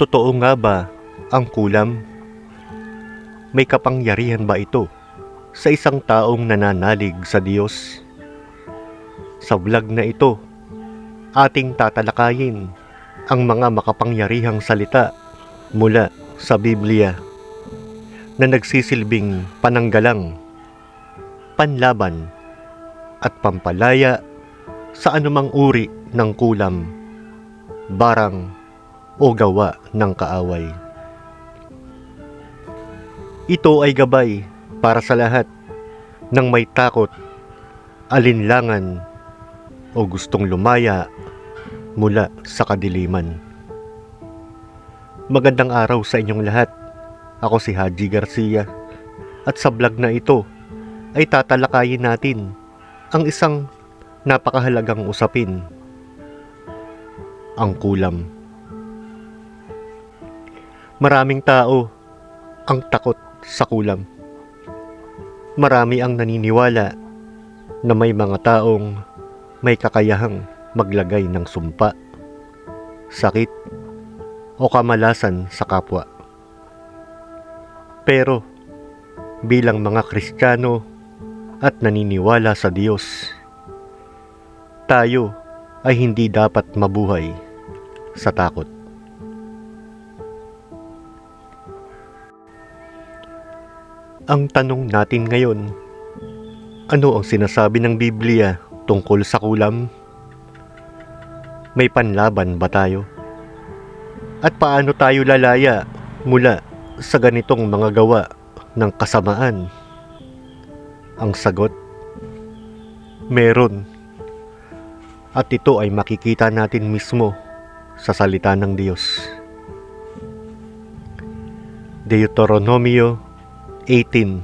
Totoo nga ba ang kulam? May kapangyarihan ba ito sa isang taong nananalig sa Diyos? Sa vlog na ito, ating tatalakayin ang mga makapangyarihang salita mula sa Biblia na nagsisilbing pananggalang, panlaban at pampalaya sa anumang uri ng kulam, barang o gawa ng kaaway. Ito ay gabay para sa lahat ng may takot, alinlangan o gustong lumaya mula sa kadiliman. Magandang araw sa inyong lahat. Ako si Haji Garcia at sa vlog na ito ay tatalakayin natin ang isang napakahalagang usapin. Ang kulam. Maraming tao ang takot sa kulam. Marami ang naniniwala na may mga taong may kakayahang maglagay ng sumpa, sakit, o kamalasan sa kapwa. Pero bilang mga Kristiyano at naniniwala sa Diyos, tayo ay hindi dapat mabuhay sa takot. Ang tanong natin ngayon, ano ang sinasabi ng Biblia tungkol sa kulam? May panlaban ba tayo? At paano tayo lalaya mula sa ganitong mga gawa ng kasamaan? Ang sagot, meron. At ito ay makikita natin mismo sa salita ng Diyos. Deuteronomio 18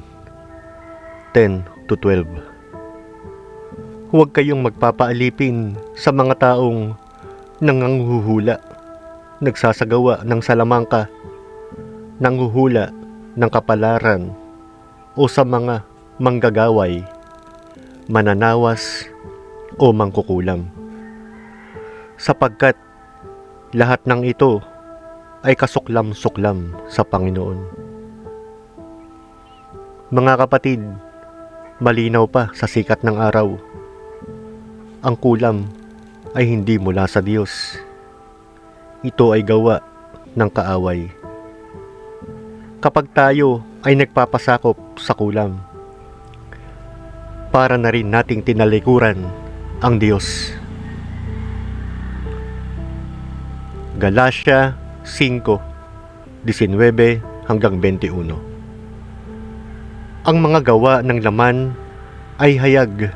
10 to 12 Huwag kayong magpapaalipin sa mga taong nanganghuhula, nagsasagawa ng salamangka, nanghuhula ng kapalaran, o sa mga manggagaway, mananawas, o mangkukulam. Sapagkat lahat ng ito ay kasuklam-suklam sa Panginoon. Mga kapatid, malinaw pa sa sikat ng araw. Ang kulam ay hindi mula sa Diyos. Ito ay gawa ng kaaway. Kapag tayo ay nagpapasakop sa kulam, para na rin nating tinalikuran ang Diyos. Galatia 5, 19 hanggang 21 Ang mga gawa ng laman ay hayag.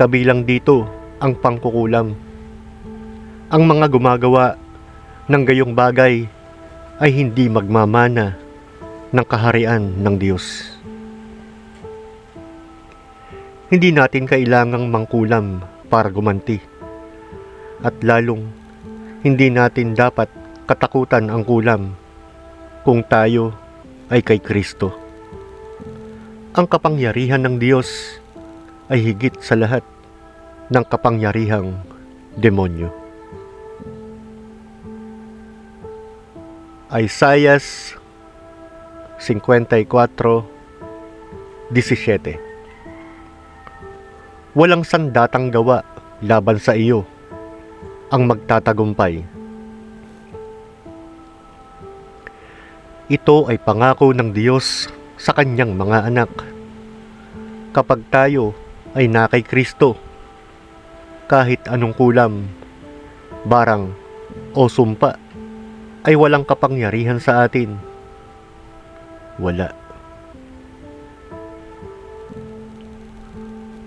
Kabilang dito ang pangkukulam. Ang mga gumagawa ng gayong bagay ay hindi magmamana ng kaharian ng Diyos. Hindi natin kailangang mangkulam para gumanti. At lalong hindi natin dapat katakutan ang kulam kung tayo ay kay Kristo. Ang kapangyarihan ng Diyos ay higit sa lahat ng kapangyarihang demonyo. Isaiah 54 17 Walang sandatang gawa laban sa iyo ang magtatagumpay. Ito ay pangako ng Diyos sa kanyang mga anak. Kapag tayo ay na kay Kristo, kahit anong kulam, barang o sumpa ay walang kapangyarihan sa atin. Wala.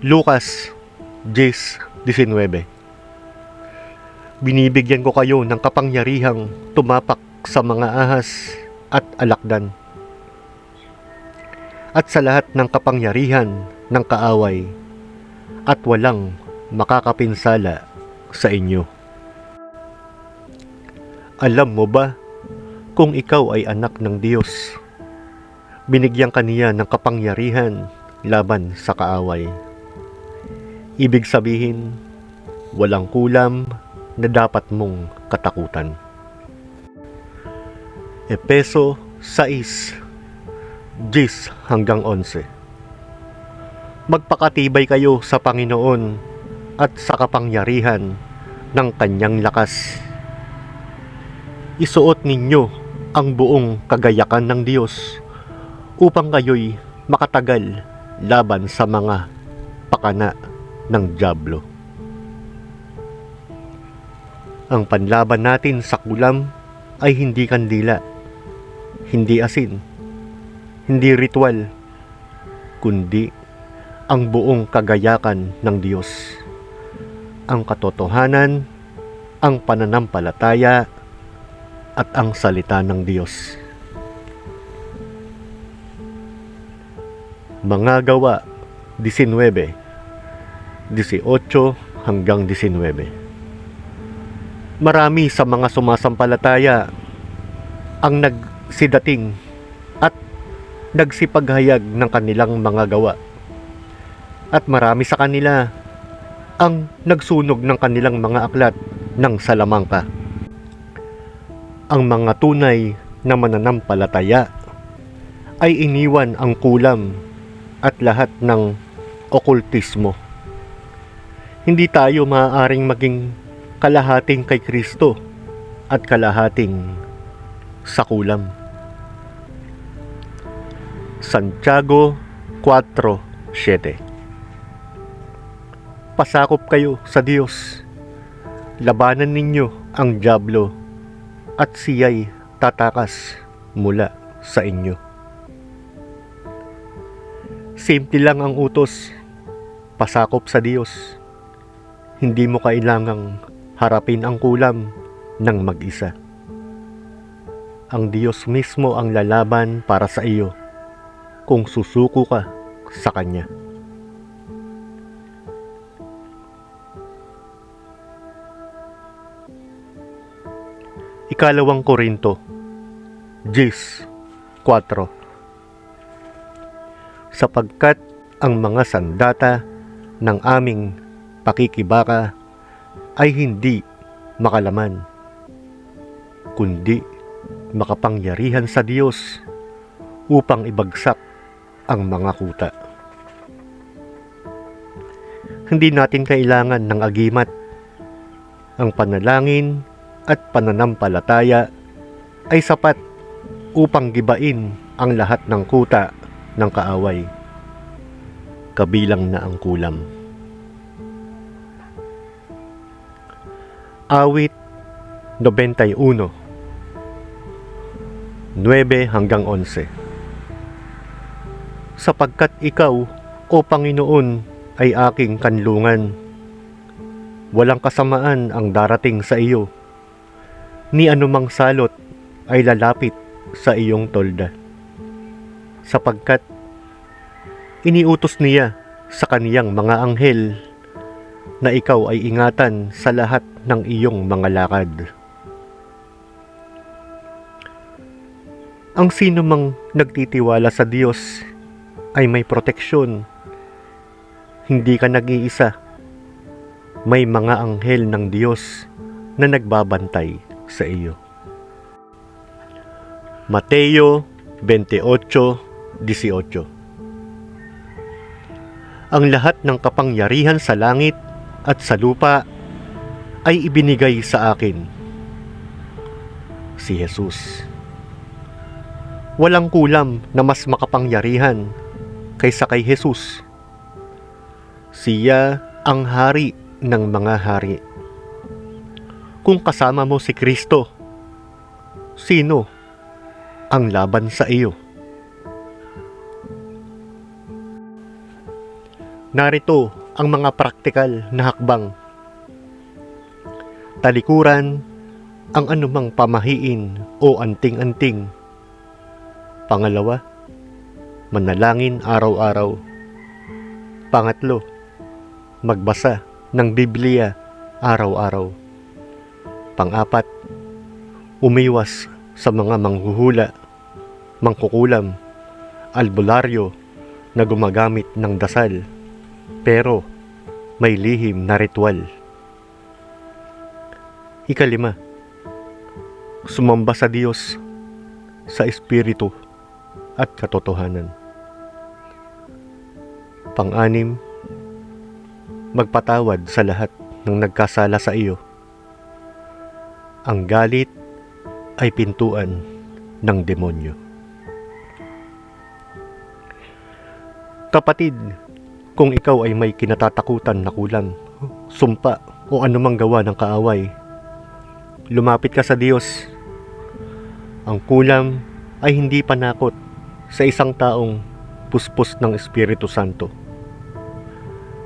Lucas 10.19 Binibigyan ko kayo ng kapangyarihang tumapak sa mga ahas at alakdan at sa lahat ng kapangyarihan ng kaaway at walang makakapinsala sa inyo. Alam mo ba kung ikaw ay anak ng Diyos, binigyan ka niya ng kapangyarihan laban sa kaaway. Ibig sabihin, walang kulam na dapat mong katakutan. Epeso 6, 10 hanggang 11. Magpakatibay kayo sa Panginoon at sa kapangyarihan ng kanyang lakas. Isuot ninyo ang buong kagayakan ng Diyos upang kayo'y makatagal laban sa mga pakana ng Diablo. Ang panlaban natin sa kulam ay hindi kandila, hindi asin, hindi ritual, kundi ang buong kagayakan ng Diyos. Ang katotohanan, ang pananampalataya, at ang salita ng Diyos. Mga gawa 19, 18 hanggang 19. Marami sa mga sumasampalataya ang nagsidating at nagsipaghayag ng kanilang mga gawa. At marami sa kanila ang nagsunog ng kanilang mga aklat ng salamangka. Ang mga tunay na mananampalataya ay iniwan ang kulam at lahat ng okultismo. Hindi tayo maaaring maging kalahating kay Kristo at kalahating sa kulam. Santiago 4:7 Pasakop kayo sa Diyos. Labanan ninyo ang Diablo at siya'y tatakas mula sa inyo. Simple lang ang utos. Pasakop sa Diyos. Hindi mo kailangang harapin ang kulam ng mag-isa. Ang Diyos mismo ang lalaban para sa iyo kung susuko ka sa Kanya. Ikalawang Korinto 10, 4 Sapagkat ang mga sandata ng aming pakikibaka ay hindi makalaman, kundi makapangyarihan sa Diyos upang ibagsak ang mga kuta. Hindi natin kailangan ng agimat. Ang panalangin at pananampalataya ay sapat upang gibain ang lahat ng kuta ng kaaway. Kabilang na ang kulam. Awit 91 9 hanggang 11 Sapagkat ikaw, O Panginoon, ay aking kanlungan. Walang kasamaan ang darating sa iyo. Ni anumang salot ay lalapit sa iyong tolda. Sapagkat iniutos niya sa kaniyang mga anghel na ikaw ay ingatan sa lahat ng iyong mga lakad. Ang sino mang nagtitiwala sa Diyos ay may proteksyon. Hindi ka nag-iisa. May mga anghel ng Diyos na nagbabantay sa iyo. Mateo 28:18 Ang lahat ng kapangyarihan sa langit at sa lupa ay ibinigay sa akin. Si Jesus. Walang kulam na mas makapangyarihan kaysa kay Jesus. Siya ang hari ng mga hari. Kung kasama mo si Kristo, sino ang laban sa iyo? Narito ang mga praktikal na hakbang. Talikuran ang anumang pamahiin o anting-anting. Pangalawa, manalangin araw-araw. Pangatlo, magbasa ng Biblia araw-araw. Pang-apat, umiwas sa mga manghuhula, mangkukulam, albularyo na gumagamit ng dasal pero may lihim na ritual. Ikalima, sumamba sa Diyos sa espiritu at katotohanan. Pang-anim, magpatawad sa lahat ng nagkasala sa iyo. Ang galit ay pintuan ng demonyo. Kapatid, kung ikaw ay may kinatatakutan na kulang, sumpa o anumang gawa ng kaaway, lumapit ka sa Diyos. Ang kulam ay hindi panakot sa isang taong puspos ng Espiritu Santo.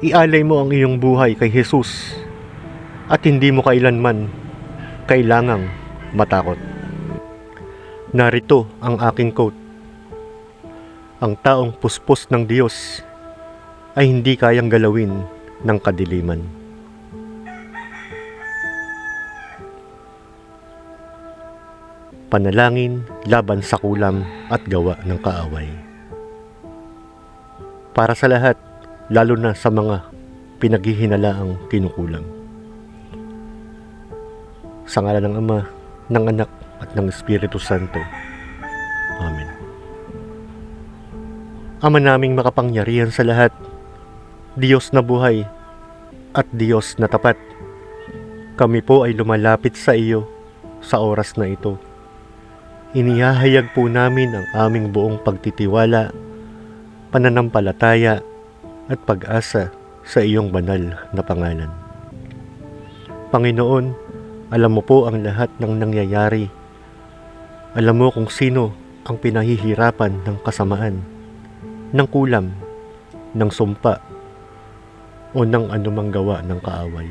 Ialay mo ang iyong buhay kay Jesus at hindi mo kailanman kailangang matakot. Narito ang aking quote. Ang taong puspos ng Diyos ay hindi kayang galawin ng kadiliman. Panalangin laban sa kulam at gawa ng kaaway. Para sa lahat, lalo na sa mga pinaghihinalaang kinukulam. Sa ngala ng Ama, ng Anak at ng Espiritu Santo. Amen. Ama naming makapangyarihan sa lahat, Diyos na buhay at Diyos na tapat. Kami po ay lumalapit sa iyo sa oras na ito. Inihahayag po namin ang aming buong pagtitiwala, pananampalataya at pag-asa sa iyong banal na pangalan. Panginoon, alam mo po ang lahat ng nangyayari. Alam mo kung sino ang pinahihirapan ng kasamaan, ng kulam, ng sumpa, o ng anumang gawa ng kaaway.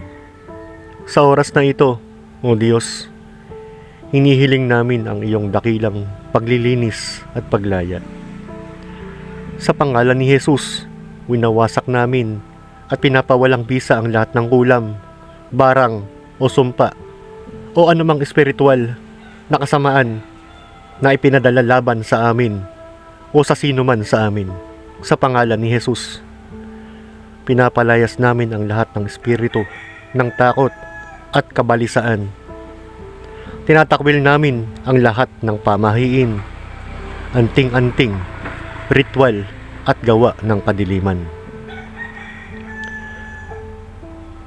Sa oras na ito, O Diyos, hinihiling namin ang iyong dakilang paglilinis at paglaya. Sa pangalan ni Jesus, winawasak namin at pinapawalang bisa ang lahat ng kulam, barang o sumpa o anumang espiritual na kasamaan na ipinadala laban sa amin o sa sino man sa amin. Sa pangalan ni Jesus, pinapalayas namin ang lahat ng espiritu ng takot at kabalisaan. Tinatakwil namin ang lahat ng pamahiin, anting-anting, ritual at gawa ng kadiliman.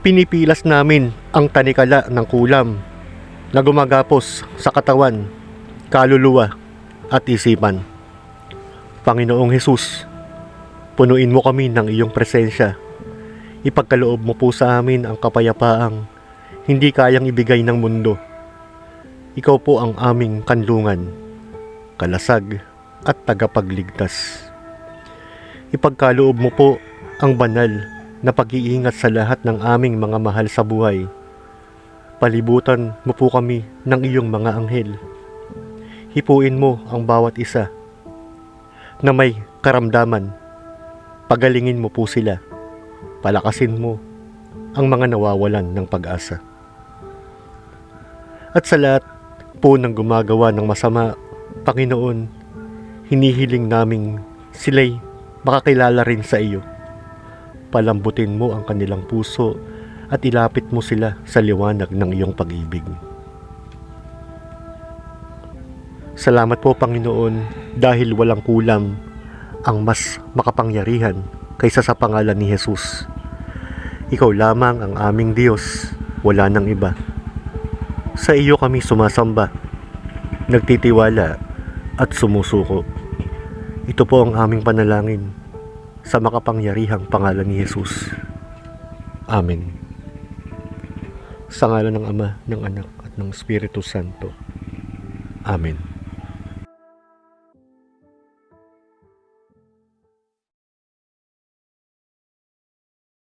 Pinipilas namin ang tanikala ng kulam na gumagapos sa katawan, kaluluwa at isipan. Panginoong Hesus, punuin mo kami ng iyong presensya. Ipagkaloob mo po sa amin ang kapayapaang hindi kayang ibigay ng mundo. Ikaw po ang aming kanlungan, kalasag at tagapagligtas. Ipagkaloob mo po ang banal na pag-iingat sa lahat ng aming mga mahal sa buhay. Palibutan mo po kami ng iyong mga anghel. Hipuin mo ang bawat isa na may karamdaman. Pagalingin mo po sila. Palakasin mo ang mga nawawalan ng pag-asa. At sa lahat po ng gumagawa ng masama, Panginoon, hinihiling naming sila'y makakilala rin sa iyo. Palambutin mo ang kanilang puso at ilapit mo sila sa liwanag ng iyong pag-ibig. Salamat po Panginoon dahil walang kulam ang mas makapangyarihan kaysa sa pangalan ni Jesus. Ikaw lamang ang aming Diyos, wala nang iba. Sa iyo kami sumasamba, nagtitiwala at sumusuko. Ito po ang aming panalangin sa makapangyarihang pangalan ni Jesus. Amen. Sa ngalan ng Ama, ng Anak at ng Espiritu Santo. Amen.